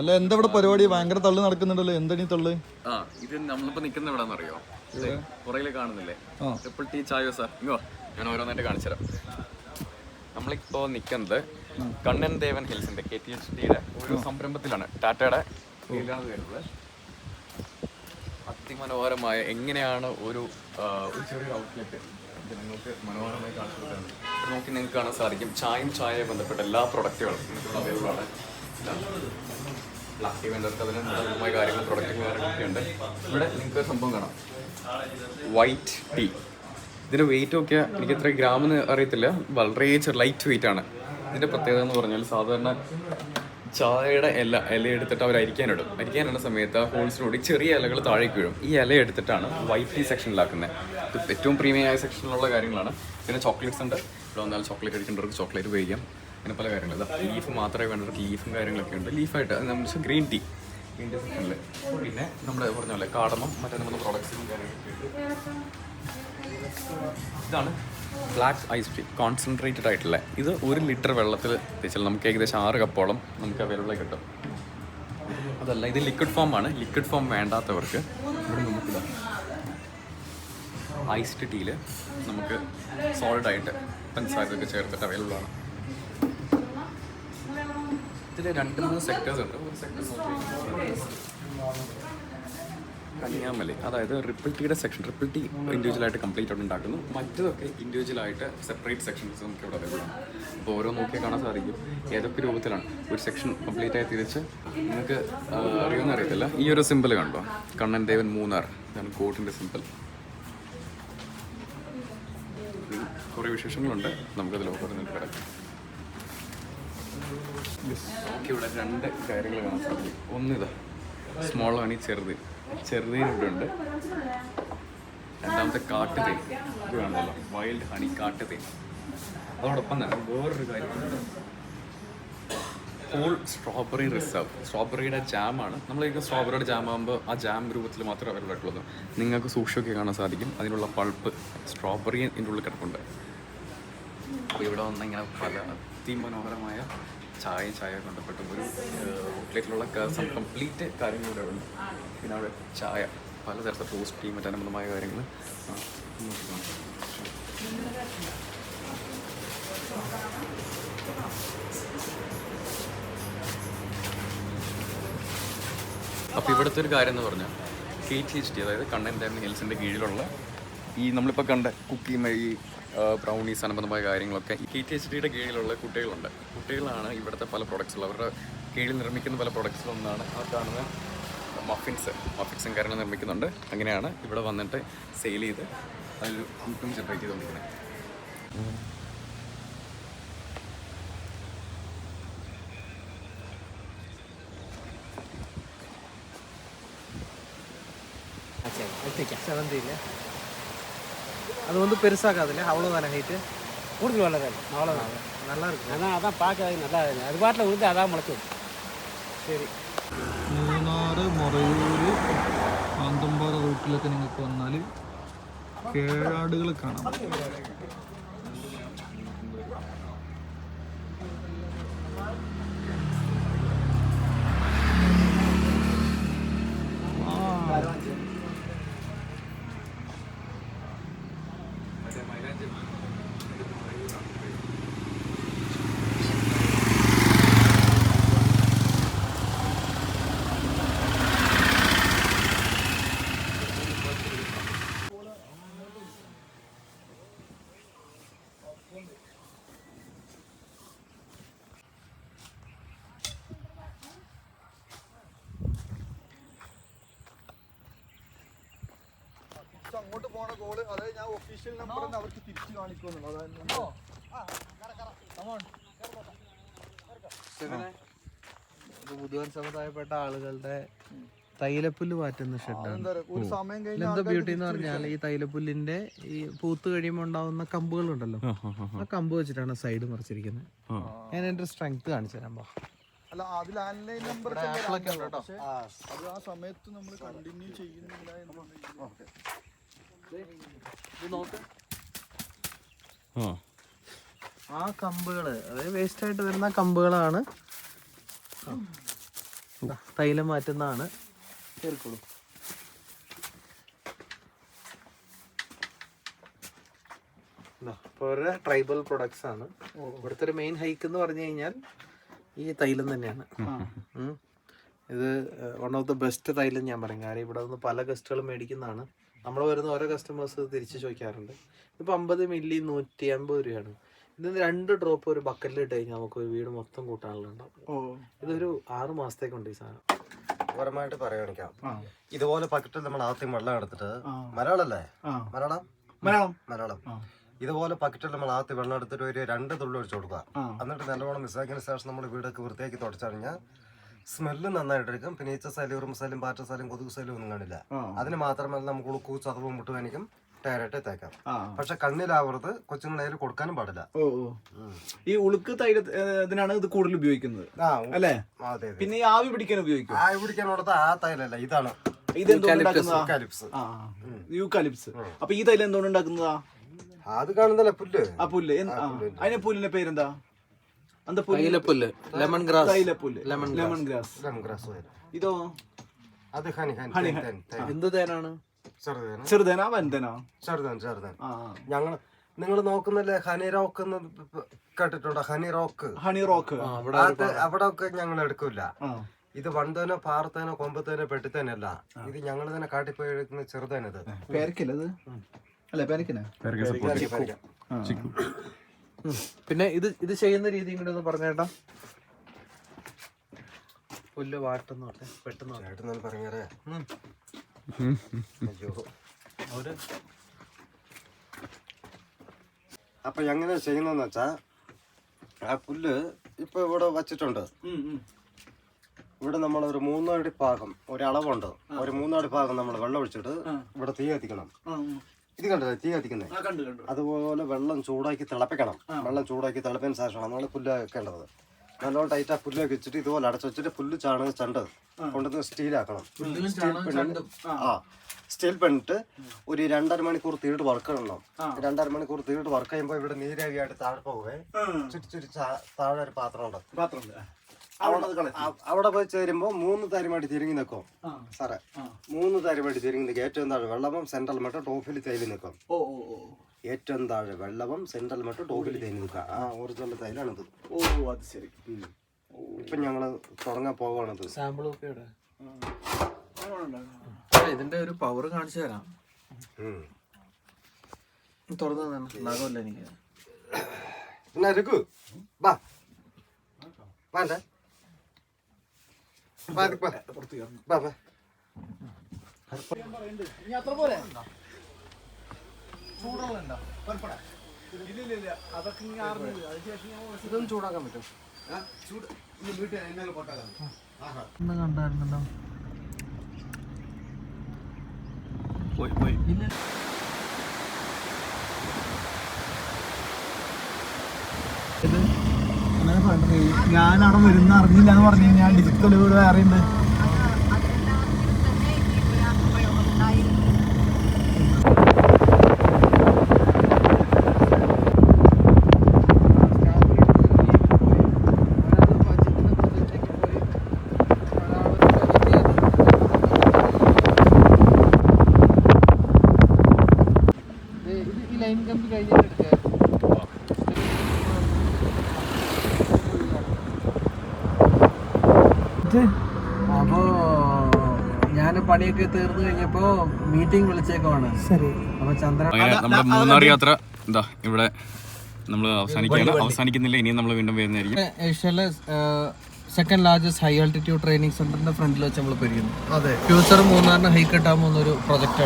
അല്ല എന്താ ഇവിടെ പരിപാടി? ഭയങ്കര തള്ളു നടക്കുന്നുണ്ടല്ലോ. എന്താണ് ഈ തള്ളു? ആ ഇത് നമ്മളിപ്പോ നിക്കുന്ന ഇവിടെ അറിയോ പുറകിൽ കാണുന്നില്ലേ. ട്രിപ്പിൾ ടീ ചായോ സാർ ഇങ്ങോ. ഞാൻ ഓരോന്നായിട്ട് കാണിച്ചുതരാം നമ്മളിപ്പോ നിക്കുന്നത് കണ്ണൻ ദേവൻ ഹിൽസിന്റെ കെ ടി എച്ച് ഡിയുടെ ഒരു സംരംഭത്തിലാണ്. ടാറ്റയുടെ കീഴിലാണ് ഇത് വരുന്നത്. അതിമനോഹരമായ എങ്ങനെയാണ് ഒരു ചെറിയ ഒരു ചെറിയൊരു ഔട്ട്ലെറ്റ് ജനങ്ങൾക്ക് മനോഹരമായി കാണിച്ചു കൊടുക്കുന്നത് നോക്കി നിങ്ങൾക്ക് കാണാൻ സാധിക്കും. ചായയും ചായയെ ബന്ധപ്പെട്ട എല്ലാ പ്രൊഡക്റ്റുകളും അവൈലബിളാണ് ബ്ലാക്ക് ടീ വേണ്ടവർക്ക് അതിന് അനുകൂലമായ കാര്യങ്ങൾ പ്രൊഡക്റ്റുകൾ കാര്യങ്ങളൊക്കെ ഉണ്ട്. ഇവിടെ നിങ്ങൾക്ക് സംഭവം കാണാം. വൈറ്റ് ടീ ഇതിന്റെ വെയിറ്റ് ഒക്കെ എനിക്ക് എത്ര ഗ്രാം എന്ന് അറിയത്തില്ല. വളരെ ലൈറ്റ് വെയിറ്റ് ആണ്. ഇതിന്റെ പ്രത്യേകത എന്ന് പറഞ്ഞാൽ സാധാരണ ചായയുടെ ഇല ഇല എടുത്തിട്ട് അവർ അരിക്കാനിടും അരിക്കാനിടുന്ന സമയത്ത് ആ ഹോൾസിനോട് ചെറിയ ഇലകൾ താഴേക്ക് വീഴും. ഈ ഇല എടുത്തിട്ടാണ് വൈറ്റ് ടീ സെക്ഷനിലാക്കുന്നത്. ഇത് ഏറ്റവും പ്രീമിയം ആയ സെക്ഷനിലുള്ള കാര്യങ്ങളാണ്. പിന്നെ ചോക്ലേറ്റ്സ് ഉണ്ട്. ഇവിടെ വന്നാൽ ചോക്ലേറ്റ് കഴിക്കേണ്ടവർക്ക് ചോക്ലേറ്റ് ഉപയോഗിക്കാം. അങ്ങനെ പല കാര്യങ്ങളും. ലീഫ് മാത്രമേ വേണ്ടവർക്ക് ലീഫും കാര്യങ്ങളൊക്കെ ഉണ്ട്. ലീഫായിട്ട് നമ്മൾ ഗ്രീൻ ടീ. ഗ്രീൻ ടീ സെക്ഷനിൽ. പിന്നെ നമ്മൾ പറഞ്ഞ പോലെ കാടമം മറ്റേ നമ്മുടെ പ്രോഡക്ട്സും കാര്യങ്ങളൊക്കെ ഇതാണ് ബ്ലാക്ക് ഐസ് ടീ കോൺസെൻട്രേറ്റഡ് ആയിട്ടുള്ള ഇത് ഒരു ലിറ്റർ വെള്ളത്തിൽ തേച്ചാൽ നമുക്ക് ഏകദേശം ആറ് കപ്പോളം നമുക്ക് അവൈലബിൾ കിട്ടും. അതല്ല ഇത് ലിക്വിഡ് ഫോം ആണ്. ലിക്വിഡ് ഫോം വേണ്ടാത്തവർക്ക് ഇവിടെ ഐസ്ഡ് ടീയിൽ നമുക്ക് സോളിഡ് ആയിട്ട് പഞ്ചസാരയൊക്കെ ചേർത്തിട്ട് അവൈലബിൾ ആണ്. ഇതിൽ രണ്ട് മൂന്ന് സെക്ടേഴ്സ് ഉണ്ട്. ഒരു സെക്ടർ കന്യാമലി അതായത് റിപ്പിൾ ടീയുടെ സെക്ഷൻ റിപ്പിൾ ടീ ഇൻഡിവിജ്വലായിട്ട് കംപ്ലീറ്റ് ആയിട്ട് ഉണ്ടാക്കുന്നു. മറ്റതൊക്കെ ഇൻഡിവിജ്വലായിട്ട് സെപ്പറേറ്റ് സെക്ഷൻസ് നമുക്ക് ഇവിടെ അവൈലബിൾ ആണ്. അപ്പോൾ ഓരോ നോക്കിയാൽ കാണാൻ സാധിക്കും. ഏതൊക്കെ രൂപത്തിലാണ് ഒരു സെക്ഷൻ കംപ്ലീറ്റ് ആയി തിരിച്ച്? നിങ്ങൾക്ക് അറിയുമെന്ന് അറിയത്തില്ല. ഈ ഒരു സിമ്പിൾ കണ്ടോ? കണ്ണൻ ദേവൻ മൂന്നാർ. ഇതാണ് കോട്ടിന്റെ സിമ്പിൾ കുറേ വിശേഷങ്ങളുണ്ട്. നമുക്കത് നമുക്കതിൽ നിങ്ങൾക്ക് കിടക്കാം. ഇവിടെ രണ്ട് കാര്യങ്ങൾ കാണാൻ സാധിക്കും. ഒന്നിതാ സ്മോൾ ഹണി ചെറുത്. ചെറുതീൻ ഇവിടെ ഉണ്ട്. രണ്ടാമത്തെ കാട്ടുതേൻ കാണുമല്ലോ വൈൽഡ് ഹണി കാട്ടുതേൻ അതോടൊപ്പം തന്നെ വേറൊരു കാര്യമുണ്ട് ഹോൾ സ്ട്രോബെറി റിസർവ് സ്ട്രോബെറിയുടെ ജാമാണ് നമ്മൾ സ്ട്രോബെറിയുടെ ജാം ആകുമ്പോൾ ആ ജാം രൂപത്തിൽ മാത്രമേ അവൈലബിൾ ആയിട്ടുള്ളൂ നിങ്ങൾക്ക് സൂക്ഷിച്ചൊക്കെ കാണാൻ സാധിക്കും. അതിനുള്ള പൾപ്പ് സ്ട്രോബെറി ഇതിന്റെ ഉള്ളിൽ കിടപ്പുണ്ട്. അപ്പോൾ ഇവിടെ വന്നിങ്ങനെ പല അതിമനോഹരമായ ചായ ചായ ബന്ധപ്പെട്ട ഒരു ഔട്ട്ലെറ്റിലുള്ള കംപ്ലീറ്റ് കാര്യങ്ങൾ ഇവിടെ ഉണ്ട്. പിന്നെ അവിടെ ചായ പലതരത്തെ ടോസ്റ്റ് മറ്റേ മറ്റനുബന്ധമായ കാര്യങ്ങൾ അപ്പോൾ ഇവിടുത്തെ ഒരു കാര്യം എന്ന് പറഞ്ഞാൽ കെ ടി എച്ച് ടി അതായത് കണ്ണൻ ഡാം ഹിൽസിന്റെ കീഴിലുള്ള ഈ നമ്മളിപ്പോൾ കണ്ട കുക്ക് ചെയ്യുന്ന ഈ ബ്രൗണി അനുബന്ധമായ കാര്യങ്ങളൊക്കെ കെ ടി എച്ച് ഡിയുടെ കീഴിലുള്ള കുട്ടികളുണ്ട്. കുട്ടികളാണ് ഇവിടുത്തെ പല പ്രൊഡക്ട്സുകൾ അവരുടെ കീഴിൽ നിർമ്മിക്കുന്ന പല പ്രൊഡക്ട്സിലൊന്നാണ് ആ കാണുന്ന മഫിൻസ് മഫിൻസും കാര്യങ്ങൾ നിർമ്മിക്കുന്നുണ്ട്. അങ്ങനെയാണ് ഇവിടെ വന്നിട്ട് സെയിൽ ചെയ്ത് അതിൽ ഇൻകം ജനറേറ്റ് ചെയ്തുകൊണ്ടിരിക്കുന്നത്. എത്തിക്കാം സെവൻ തീയതി அது வந்து பெருசாகாதுல்ல அவ்வளோதானே ஹைட்டு கூடுதல் வளராது அவ்வளோதான் நல்லா இருக்கு அதான் அதான் பார்க்க நல்லா அது பாட்டில் விழுந்து அதான் முளைக்கும் சரி മൂന്നാറ് മൊറയൂര് ആന്തമ്പാറ റൂട്ടിലൊക്കെ നിങ്ങൾക്ക് വന്നാൽ കേഴാടുകൾ കാണാം അങ്ങോട്ട് പോണ കോൾ അതായത് ഞാൻ ഒഫീഷ്യൽ നമ്പർ അവർക്ക് തിരിച്ചു കാണിക്കുമെന്നുള്ളൂ അതായത് ബുധവാൻ സമുദായപ്പെട്ട ആളുകളുടെ തൈലപ്പുല്ല് മാറ്റുന്ന ഷെഡാണ് എന്താ പറയാ, ഒരു സമയം കഴിഞ്ഞ് എന്താ ബ്യൂട്ടി എന്ന് പറഞ്ഞാൽ ഈ തൈലപ്പുല്ലിന്റെ ഈ പൂത്ത് കഴിയുമ്പോൾ ഉണ്ടാവുന്ന കമ്പുകൾ ഉണ്ടല്ലോ ആ കമ്പ് വെച്ചിട്ടാണ് സൈഡ് മറിച്ചിരിക്കുന്നത്. ഞാൻ എന്റെ സ്ട്രെങ്ത് കാണിച്ചു തരാൻ പോ അല്ല അതിൽ ആൻലൈൻ നമ്പർ അത് ആ സമയത്ത് നമ്മൾ കണ്ടിന്യൂ ചെയ്യുന്നില്ല എന്നുണ്ടെങ്കിൽ ആ. ആ കമ്പുകൾ അതായത് വേസ്റ്റ് ആയിട്ട് വരുന്ന കമ്പുകളാണ്. തൈലം മാറ്റുന്നതാണ്. കേറിക്കോളൂ ട്രൈബൽ പ്രൊഡക്ട്സ് ആണ്. ഇവിടുത്തെ ഒരു മെയിൻ ഹൈക്ക് എന്ന് പറഞ്ഞു കഴിഞ്ഞാൽ ഈ തൈലം തന്നെയാണ്. ഇത് വൺ ഓഫ് ദ ബെസ്റ്റ് തൈലം ഞാൻ പറയും. കാര്യം ഇവിടെ നിന്ന് പല ഗസ്റ്റുകളും മേടിക്കുന്നതാണ്. നമ്മൾ വരുന്ന ഓരോ കസ്റ്റമേഴ്സ് തിരിച്ച് ചോദിക്കാറുണ്ട്. ഇപ്പം അമ്പത് മില്ലി നൂറ്റി അമ്പത് രൂപയാണ്. ഇതിന് രണ്ട് ഡ്രോപ്പ് ഒരു ബക്കറ്റിൽ ഇട്ട് കഴിഞ്ഞാൽ നമുക്ക് ഒരു വീട് മൊത്തം കൂട്ടാനുള്ള ഉണ്ടാവും. ഇതൊരു ആറ് മാസത്തേക്കുണ്ട് ഈ സാധനം. പരമായിട്ട് പറയുകയാണെങ്കിൽ ഇതുപോലെ പക്കറ്റിൽ നമ്മൾ ആദ്യം വെള്ളം എടുത്തിട്ട് മലയാളല്ലേ? മലയാളം? മലയാളം. മലയാളം. ഇതുപോലെ പക്കറ്റിൽ നമ്മൾ ആത്തി വെള്ളം എടുത്തിട്ട് ഒരു രണ്ട് തുള്ളി ഒഴിച്ചു കൊടുക്കുക. എന്നിട്ട് നല്ലവണ്ണം മിസ്സാക്കിയതിന് ശേഷം നമ്മൾ വീടൊക്കെ വൃത്തിയാക്കി തുടച്ചു കഴിഞ്ഞാൽ സ്മെല്ല് എടുക്കും പിന്നെ ഈച്ച സൈലും ഉറുമ്പ് സൈലും പാറ്റ സൈലും കൊതുക് സൈലും ഒന്നും കാണില്ല. അതിന് മാത്രമല്ല നമുക്ക് ഉളുക്കു ചതവും മുട്ടുവേനിക്കും ഡയറക്റ്റ് തേക്കാം. പക്ഷെ കണ്ണിലാവരുത് കൊച്ചുങ്ങളെ കൊടുക്കാനും പാടില്ല. ഓ ഓ. ഈ ഉളുക്ക് തൈര ഇതിനാണ് ഇത് കൂടുതൽ ഉപയോഗിക്കുന്നത്. അല്ലേ? അതെ അതെ. പിന്നെ ഈ ആവി പിടിക്കാൻ ഉപയോഗിക്കും ആ പിടിക്കാനോടത്ത് ആ തൈലല്ല ഇതാണ് യൂക്കാലിപ്സ് അപ്പൊ ഈ തൈലം എന്തുകൊണ്ട് ഉണ്ടാക്കുന്നതാ? അത് കാണുന്നല്ല പുല്ല്? ആ പുല്ല്. എന്ത്- അതിന്റെ പുല്ലിന്റെ പേരെന്താ? എന്താ പുല്ല്? லெமன் ഗ്രാസ് തൈലപ്പുല്ല്. ലെമൺ ഗ്രാസ് ലെമൺ ഗ്രാസ് വരും ഇതോ? അത് ഹണി ഹണി തേൻ, തേൻ, തേൻ. എന്ത് തേനാണ്? ചെറുതേന? ചെറുതേനാ വലുതേനാ ചെറുതേൻ ചെറുതേൻ. ആ. ഞങ്ങൾ നിങ്ങൾ നോക്കുന്നില്ലേ ഹണി റോക്ക് എന്ന് കേട്ടിട്ടുണ്ടോ? Honey rock. Honey rock. അത് അവിടെ ഒക്കെ ഞങ്ങൾ എടുക്കൂല. ആ. ഇത് വണ്ടേനോ പാറത്തേനോ കൊമ്പത്തേനോ പെട്ടിത്തേനല്ല. ഇത് ഞങ്ങൾ തന്നെ കാട്ടിപ്പോയി എടുക്കുന്ന ചെറുതേനത് പേരക്കില്ല അത് അല്ല പേരക്കനാ? പിന്നെ ഇത് ഇത് ചെയ്യുന്ന രീതി കൂടി ഒന്ന് പറഞ്ഞേട്ടാ പുല്ല് വാട്ടെന്ന് പറഞ്ഞേ പെട്ടെന്ന് പറഞ്ഞേ. ചേട്ടൻ പറഞ്ഞേ അയ്യോ. അവർ അപ്പൊ എങ്ങനെ ചെയ്യുന്നതെന്ന് വെച്ചാ ആ പുല്ല് ഇപ്പൊ ഇവിടെ വച്ചിട്ടുണ്ട്. ഇവിടെ നമ്മൾ ഒരു മൂന്നടി ഭാഗം ഒരു അളവുണ്ട് ഒരു മൂന്നടി ഭാഗം നമ്മൾ വെള്ളം ഒഴിച്ചിട്ട് ഇവിടെ തീ കത്തിക്കണം. ഇത് കണ്ടല്ലേ തീ കത്തിക്കുന്നത് അതുപോലെ വെള്ളം ചൂടാക്കി തിളപ്പിക്കണം. വെള്ളം ചൂടാക്കി തിളപ്പിന് ശേഷമാണ് നമ്മൾ പുല്ല് വെക്കേണ്ടത് നല്ലോണം ടൈറ്റാ ആ പുല്ലൊക്കെ വെച്ചിട്ട് ഇതുപോലെ അടച്ചു വെച്ചിട്ട് പുല്ല് ചാണകം ചണ്ടത്. കൊണ്ടുവന്ന് സ്റ്റീലാക്കണം സ്റ്റീൽ പെണ്ണിട്ട് ആ. സ്റ്റീൽ പെണ്ണിട്ട് ഒരു രണ്ടര മണിക്കൂർ തീയിട്ട് വർക്ക് ഇടണം രണ്ടര മണിക്കൂർ തീയിട്ട് വർക്ക് ചെയ്യുമ്പോൾ ഇവിടെ നീരാവിയായിട്ട് താഴെ പോവേ. ചുറ്റി ചുറ്റി താഴെ ഒരു പാത്രം ഉണ്ട്. അ- അവിടെ പോയി ചേരുമ്പോൾ മൂന്ന് തരിമായിട്ട് തിരിങ്ങി നിൽക്കും സാറേ മൂന്ന് തരിമായിട്ട് തിരിങ്ങി നിൽക്കും ഏറ്റവും താഴെ വെള്ളവും സെൻട്രൽ മറ്റോ ടോപ്പിൽ തേലി നിൽക്കും ഓ ഓ ഓ. ഏറ്റവും താഴെ വെള്ളവും സെൻട്രൽ മറ്റോ ടോപ്പിൽ തേലി നിൽക്കുക ആ ഒറിജിനൽ തൈലാണിത് ഓ അത് ശരി. ഇപ്പൊ ഞങ്ങൾ തുടങ്ങാൻ പോവുകയാണിത് സാമ്പിൾ ഒക്കെ ഇതിന്റെ ഒരു പവർ കാണിച്ചു തരാം. തുറന്നു തന്നെ നഖമില്ല എനിക്ക്. പിന്നെ രഘു വാ. വേണ്ടേ ഇതൊന്നും ചൂടാക്കാൻ പറ്റും. കണ്ടായിരുന്നല്ലോ. പോയി പോയി. അങ്ങനെ ഞാൻ അവിടെ വരുന്ന അറിഞ്ഞില്ല എന്ന് പറഞ്ഞു കഴിഞ്ഞാൽ ഡിജിറ്റൽ വീട് വേറെ ഉണ്ട്. ലൈൻ കമ്പി കഴിഞ്ഞിട്ട് എടുക്കാം അപ്പോ ഞാൻ പണിയൊക്കെ തീർന്നു കഴിഞ്ഞപ്പോ മീറ്റിംഗ് വിളിച്ചേക്കുവാണ്. ശരി. അപ്പൊ ചന്ദ്രൻ അങ്ങനെ നമ്മുടെ മൂന്നാർ യാത്ര എന്താ ഇവിടെ നമ്മൾ അവസാനിക്കുകയാണ്. അവസാനിക്കുന്നില്ല ഇനിയും നമ്മൾ വീണ്ടും വരുന്നതായിരിക്കും. ഏഷ്യയിലെ second largest high altitude training സെന്ററിന്റെ ഫ്രണ്ടിൽ വെച്ച് നമ്മൾ പെരുകുന്നു അതെ. ഫ്യൂച്ചർ മൂന്നാറിന് ഹൈക്ക് കിട്ടാൻ പോകുന്ന ഒരു പ്രൊജക്റ്റ്